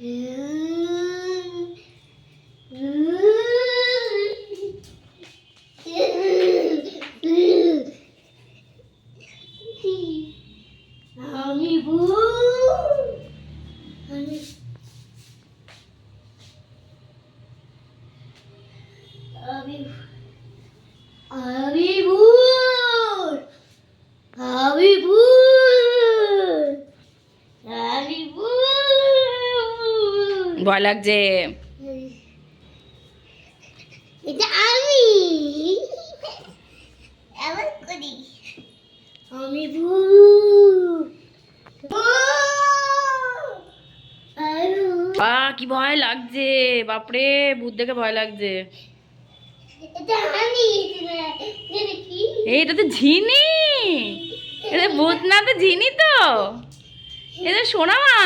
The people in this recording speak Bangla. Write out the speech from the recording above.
আমি আমি আমি আমি ভূত। ভয় লাগছে। এটা আমি। করি। আমি। বা কি ভয় লাগছে বাপরে ভূত দেখে ভয় লাগছে। এটা তো ঝিনি। এটা ভূত না তো ঝিনি তো। এটা সোনা মা